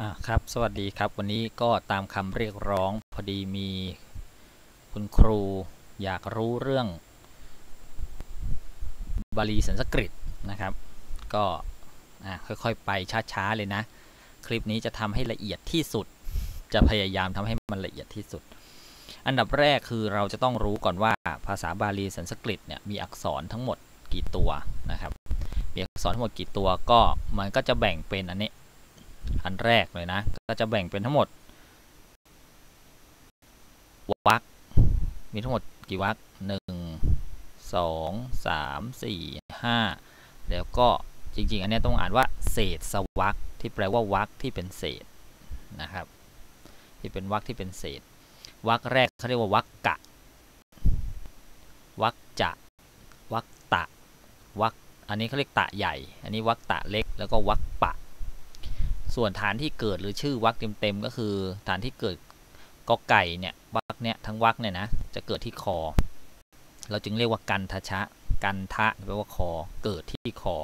อ่าครับ สวัสดีครับ วันนี้ก็ตามคำเรียกร้อง พอดีมีคุณครูอยากรู้เรื่อง บาลีสันสกฤตนะครับ ก็อ่าค่อยๆ ไปช้าๆ เลยนะ คลิปนี้จะทำให้ละเอียดที่สุด จะพยายามทำให้มันละเอียดที่สุด อันดับแรกคือเราจะต้องรู้ก่อนว่าภาษาบาลีสันสกฤตเนี่ยมีอักษรทั้งหมดกี่ตัวนะครับมีอักษรทั้งหมดกี่ตัวก็มันก็จะแบ่งเป็นอันนี้ อันแรกเลยนะ ก็จะแบ่งเป็นทั้งหมดวรรคมีทั้งหมดกี่วรรคหนึ่งสองสามสี่ห้าแล้วก็จริง ๆ อันนี้ต้องอ่านว่า เศษสวรรคที่แปลว่าวรรคที่เป็นเศษนะครับ ที่เป็นวรรคที่เป็นเศษวรรคแรกเขาเรียกว่าวรรคกะวรรคจะวรรคตะวรรคอันนี้เขาเรียกตะใหญ่ อันนี้วรรคตะเล็กแล้วก็วรรคปะ ส่วนฐานที่เกิดหรือชื่อวรรคเต็มๆก็คือฐานที่เกิดกอไก่เนี่ยวรรคเนี่ยทั้งวรรคเนี่ยนะจะเกิดที่คอ เราจึงเรียกว่ากันทชะ กันทะแปลว่าคอ เกิดที่คอ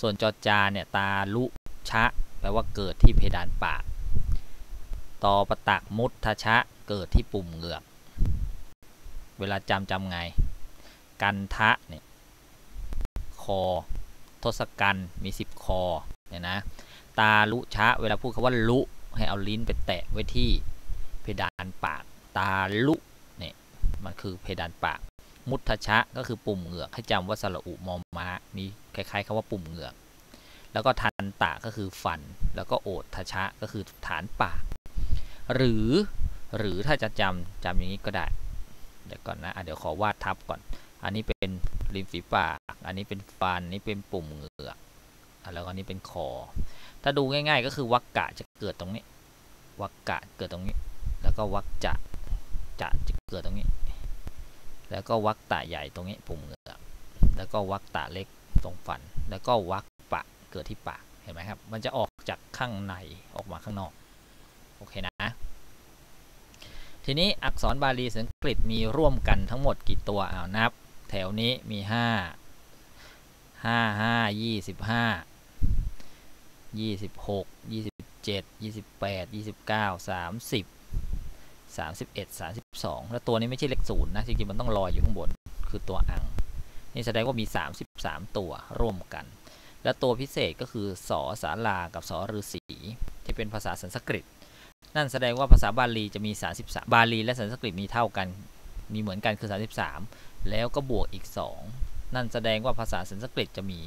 ส่วนจอจาเนี่ยตาลุชะ แปลว่าเกิดที่เพดานปากตอประตักมุทชะ เกิดที่ปุ่มเหงือก เวลาจำจำไง กันทะเนี่ยคอทศกัณฐ์มีสิบคอเนี่ยนะ ตาลุชะ เวลาพูดคาว่าลุ ให้เอาลิ้นไปแตะไว้ที่เพดานปาก ตาลุเนี่ยมันคือเพดานปาก มุทชะก็คือปุ่มเหงือกให้จำว่าสระอุมอม้ามีคล้ายๆคำว่าปุ่มเหงือก แล้วก็ทันตะก็คือฟัน แล้วก็โอทชะก็คือฐานปาก หรือหรือถ้าจะจำจำอย่างนี้ก็ได้ เดี๋ยวก่อนนะะเดี๋ยวขอวาดทับก่อน อันนี้เป็นริมฝีปาก อันนี้เป็นฟัน นี่เป็นปุ่มเหงือก แล้วอันนี้เป็นคอ ถ้าดูง่าย ๆ ก็คือวักกะจะเกิดตรงนี้วักกะเกิดตรงนี้ แล้วก็วักจะจะจะเกิดตรงนี้ แล้วก็วักตะใหญ่ตรงนี้ปุ่มเหงือกแล้วก็วักตะเล็กตรงฟัน แล้วก็วักปะเกิดที่ปากเห็นไหมครับ มันจะออกจากข้างในออกมาข้างนอก โอเคนะ ทีนี้อักษรบาลีสันสกฤตมีร่วมกันทั้งหมดกี่ตัวเอานับ แถวนี้มี 5 5 5 25 ยี่สิบหกยี่สิบเจ็ดยี่สิบแปดยี่สิบเก้าสามสิบสามสิบเอ็ดสามสิบสองแล้วตัวนี้ไม่ใช่เลขศูนย์นะจริงๆมันต้องลอยอยู่ข้างบนคือตัวอัง นี่แสดงว่ามีสามสิบสามตัวร่วมกัน และตัวพิเศษก็คือสอสาลากับสอฤาษีที่เป็นภาษาสันสกฤต นั่นแสดงว่าภาษาบาลีจะมี33บาลีและสันสกฤตมีเท่ากัน มีเหมือนกันคือ33แล้วก็บวกอีก2นั่นแสดงว่าภาษาสันสกฤตจะมี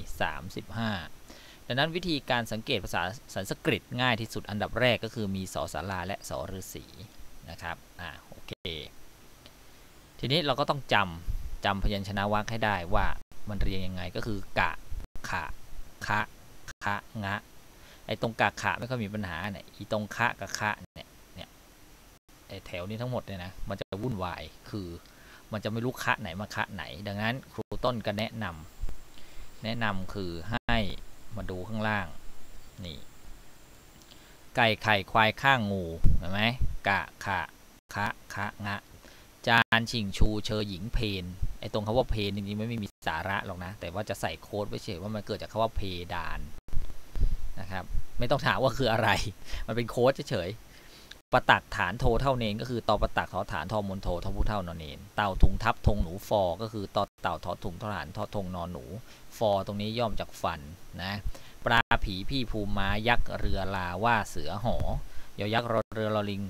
35 ดังนั้นวิธีการสังเกตภาษาสันสกฤตง่ายที่สุดอันดับแรกก็คือมีสอสาราและสอฤาษีนะครับอ่าโอเค ทีนี้เราก็ต้องจำจำพยัญชนะวรรคให้ได้ว่ามันเรียงยังไงก็คือกะขะคะคะงะไอ้ตรงกะขะไม่ค่อยมีปัญหาเนี่ยอีตรงคะกับคะเนี่ยเนี่ยไอ้แถวนี้ทั้งหมดเนี่ยนะมันจะวุ่นวายคือมันจะไม่รู้คะไหนมาคะไหน ดังนั้นครูต้นก็แนะนำแนะนำคือให้ มาดูข้างล่างนี่ไก่ไข่ควายข้างงูเห็นไหมกะขะคะคะงะ จานชิงชูเชอหญิงเพนไอตรงคาว่าเพนจริงๆไม่มีสาระหรอกนะ แต่ว่าจะใส่โค้ดไว้เฉยว่ามันเกิดจากคาว่าเพดานนะครับ ไม่ต้องถามว่าคืออะไร มันเป็นโค้ดเฉย ประตักฐานโทเท่าเนนก็คือตอประตักทอฐานทอมนโททอผู้เท่านอนเนนเต่าถุงทับธงหนูฟอ ก็คือตอเต่าทอถุงทหารทอธงนอนหนู ฟอตรงนี้ย่อมจากฟันนะปลาผีพี่ภูม้ายักษ์เรือลาว่าเสือหอยอยักษ์เรือลอลิง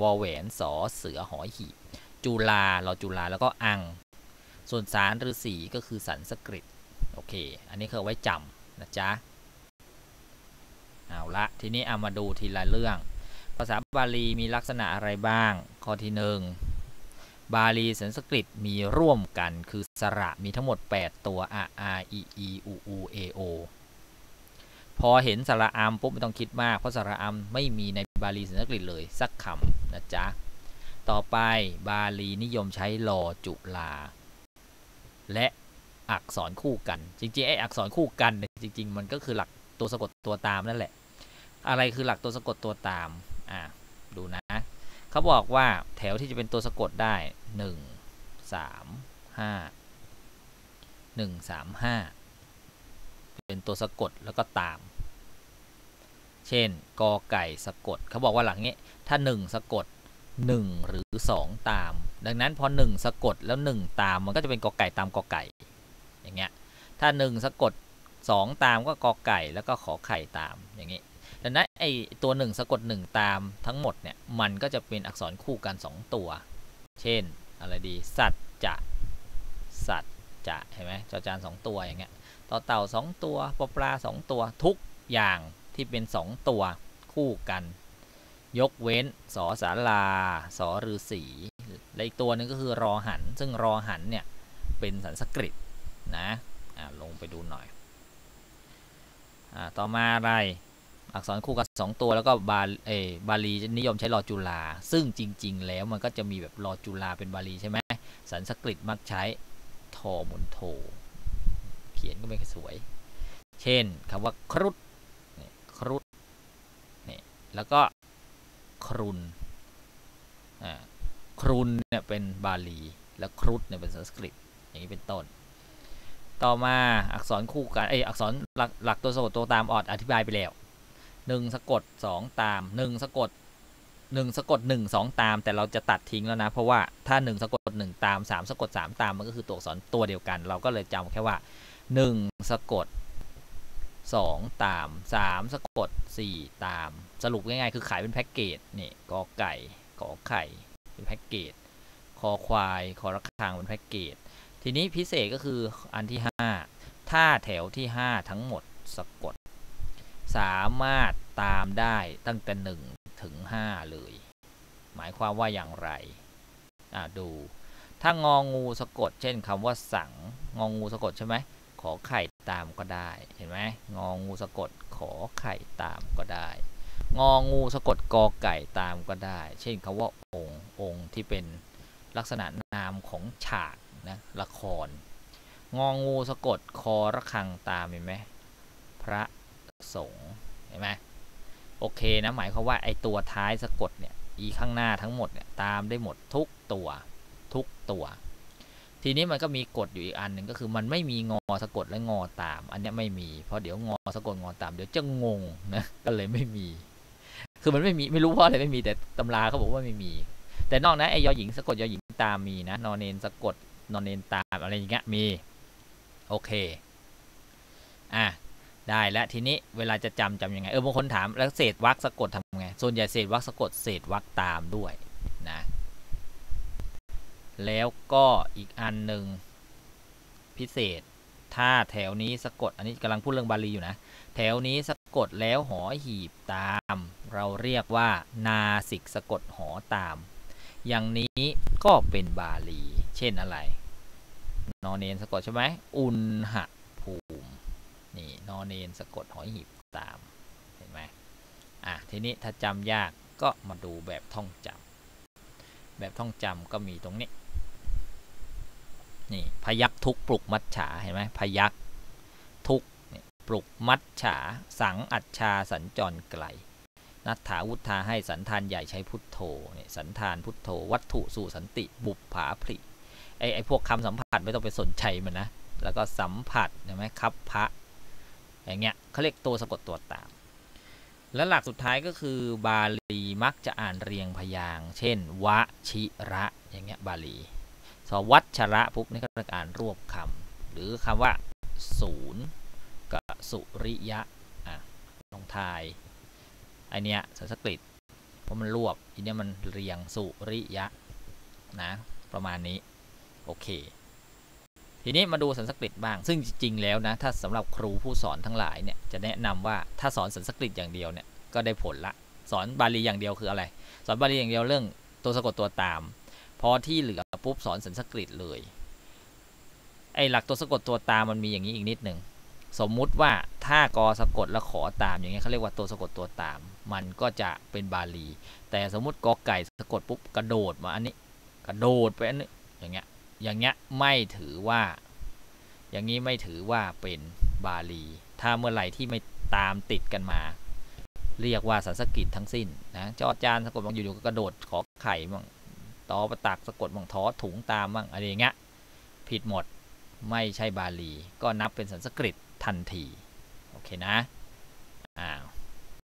วอแหวนสอเสือหอยหีจุลาเราจุลาแล้วก็อัง ส่วนสารฤาษีก็คือสันสกฤตโอเค อันนี้คือไว้จำนะจ๊ะ เอาละ ทีนี้เอามาดูทีละเรื่อง ภาษาบาลีมีลักษณะอะไรบ้าง ข้อที่หนึ่งบาลีสันสกฤตมีร่วมกันคือสระมีทั้งหมด 8 ตัว a a e e u u a o พอเห็นสระอามปุ๊บไม่ต้องคิดมาก เพราะสระอามไม่มีในบาลีสันสกฤตเลยสักคำนะจ๊ะ ต่อไปบาลีนิยมใช้ลอจุลา และอักษรคู่กัน จริงๆไออักษรคู่กันจริง ๆ มันก็คือหลักตัวสะกดตัวตามนั่นแหละ อะไรคือหลักตัวสะกดตัวตาม อ่าดูนะเขาบอกว่าแถวที่จะเป็นตัวสะกดได้ 1 3 5 1 3 5 เป็นตัวสะกดแล้วก็ตาม เช่นกอไก่สะกดเขาบอกว่าหลังนี้ถ้า 1 สะกด 1 หรือ 2 ตาม ดังนั้นพอ 1 สะกดแล้ว 1 ตามมันก็จะเป็นกอไก่ตามกอไก่ อย่างเงี้ยถ้า 1 สะกด 2 ตามก็กอไก่แล้วก็ขอไข่ตามอย่างงี้ ดังนั้นไอตัว1สะกด1ตามทั้งหมดเนี่ยมันก็จะเป็นอักษรคู่กัน 2 ตัว เช่นอะไรดี สัตจะ สัตจะเห็นไหมจอจานสองตัวอย่างเงี้ยต่อเต่าสองตัวปลาปลาสองตัวทุกอย่างที่เป็นสองตัวคู่กัน ยกเว้นสอสาลาสอฤาษีและอีกตัวนึงก็คือรอหัน ซึ่งรอหันเนี่ยเป็นสันสกฤตนะลงไปดูหน่อยอต่อมาอะไร อักษรคู่กันสองตัวแล้วก็บาเอบาลีนิยมใช้รอจุลา ซึ่งจริง ๆ แล้วมันก็จะมีแบบรอจุลาเป็นบาลีใช่ไหมสันสกฤตมักใช้ทอมนโท เขียนก็ไม่ค่อยสวย เช่นคำว่าครุฑครุฑนี่แล้วก็ครุนอ่าครุนเนี่ยเป็นบาลี แล้วครุฑเนี่ยเป็นสันสกฤต อย่างนี้เป็นต้น ต่อมาอักษรคู่กันไออักษรหลักหลักตัวสะกดตัวตามออดอธิบายไปแล้ว หนึ่งสะกดสองตามหนึ่งสะกดหนึ่งสะกดหนึ่งสองตาม แต่เราจะตัดทิ้งแล้วนะ เพราะว่าถ้าหนึ่งสะกดหนึ่งตามสามสะกดสามตามมันก็คือตัวอักษรตัวเดียวกัน เราก็เลยจำแค่ว่าหนึ่งสะกดสองตามสามสะกดสี่ตาม สรุปง่ายๆคือขายเป็นแพ็กเกจนี่กอไก่กอไข่เป็นแพ็กเกจคอควายคอระฆังเป็นแพ็กเกจทีนี้พิเศษก็คืออันที่ห้าถ้าแถวที่ห้าทั้งหมดสะกด สามารถตามได้ตั้งแต่หนึ่งถึง 5 เลย หมายความว่าอย่างไรดู ถ้างองูสะกด เช่นคำว่าสัง งองูสะกดใช่ไหม ขอไข่ตามก็ได้ เห็นไหมงองูสะกด ขอไข่ตามก็ได้ งองูสะกดกอไก่ตามก็ได้ เช่นคำว่าองค์องค์ที่เป็นลักษณะนามของฉากนะละครงองูสะกดคอระฆังตามเห็นไหมพระสงฆ์ ห็นไหมโอเคนะหมายความว่าไอตัวท้ายสะกดเนี่ยอีข้างหน้าทั้งหมดเนี่ยตามได้หมดทุกตัวทุกตัว ทีนี้มันก็มีกฎอยู่อีกอันหนึ่งก็คือมันไม่มีงอสะกดและงอตาม อันนี้ไม่มีเพราะเดี๋ยวงอสะกดงอตามเดี๋ยวจะงงนะก็เลยไม่มี คือมันไม่มีไม่รู้เพราะอะไรไม่มีแต่ตำราเขาบอกว่าไม่มี แต่นอกนั้นไอยอหญิงสะกดยอหญิงตามมีนะนอนเนนสะกดนอนเนนตามอะไรอย่างเงี้ยมีโอเคอะ ได้แล้วทีนี้เวลาจะจำจำยังไง เออบางคนถามแล้วเศษวรรคสะกดทำไง ส่วนใหญ่เศษวรรคสะกดเศษวรรคตามด้วยนะแล้วก็อีกอันหนึ่งพิเศษ ถ้าแถวนี้สะกด อันนี้กำลังพูดเรื่องบาลีอยู่นะ แถวนี้สะกดแล้วหอหีบตาม เราเรียกว่า นาสิกสะกดหอตาม อย่างนี้ก็เป็นบาลี เช่นอะไร นอนเนนสะกดใช่ไหมอุณหภูมิ นอนเนนสะกดหอยหีบตาม เห็นไหมอะทีนี้ถ้าจำยากก็มาดูแบบท่องจำแบบท่องจำก็มีตรงนี้ นี่พยักทุกปลุกมัดฉาเห็นไหมพยักทุกปลุกมัดฉา สังอัจชาสัญจรไกลนัทธาวุธาให้สันทานใหญ่ใช้พุทโธเนี่ยสันทานพุทโธ วัตถุสู่สันติบุปผาผลิไอไอพวกคำสัมผัสไม่ต้องไปสนใจมันนะ แล้วก็สัมผัสเห็นไหมครับพระ อย่างเงี้ยเขาเรียกตัวสะกดตัวตาม และหลักสุดท้ายก็คือบาลีมักจะอ่านเรียงพยางเช่น วชิระอย่างเงี้ยบาลีสวัชระปุ๊บนี่ก็จะอ่านรวบคำหรือคำว่าศูนย์กับสุริยะอะลองทายไอเนี้ยสันสกฤตเพราะมันรวบอีเนี้ยมันเรียงสุริยะนะประมาณนี้ โอเค ทีนี้มาดูสันสกฤตบ้าง ซึ่งจริงๆแล้วนะ ถ้าสำหรับครูผู้สอนทั้งหลายเนี่ยจะแนะนำว่าถ้าสอนสันสกฤตอย่างเดียวเนี่ยก็ได้ผลละ สอนบาลีอย่างเดียวคืออะไร สอนบาลีอย่างเดียวเรื่องตัวสะกดตัวตาม พอที่เหลือปุ๊บสอนสันสกฤตเลยไอหลักตัวสะกดตัวตามมันมีอย่างนี้อีกนิดหนึ่งสมมุติว่าถ้ากอสะกดแล้วขอตามอย่างเงี้ยเขาเรียกว่าตัวสะกดตัวตาม มันก็จะเป็นบาลี แต่สมมุติกอไก่สะกดปุ๊บกระโดดมาอันนี้ กระโดดไปอันนี้อย่างเงี้ย อย่างเงี้ยไม่ถือว่า อย่างนี้ไม่ถือว่าเป็นบาลี ถ้าเมื่อไหร่ที่ไม่ตามติดกันมา เรียกว่าสันสกิตทั้งสิ้นนะจอจานสะกดบางอยู่ๆก็กระโดดขอไข่บ้างตอประตักสะกดบางท้อถุงตามบ้างอะไรอย่างเงี้ยผิดหมดไม่ใช่บาลี ก็นับเป็นสันสกฤตทันที โอเคนะอ้าว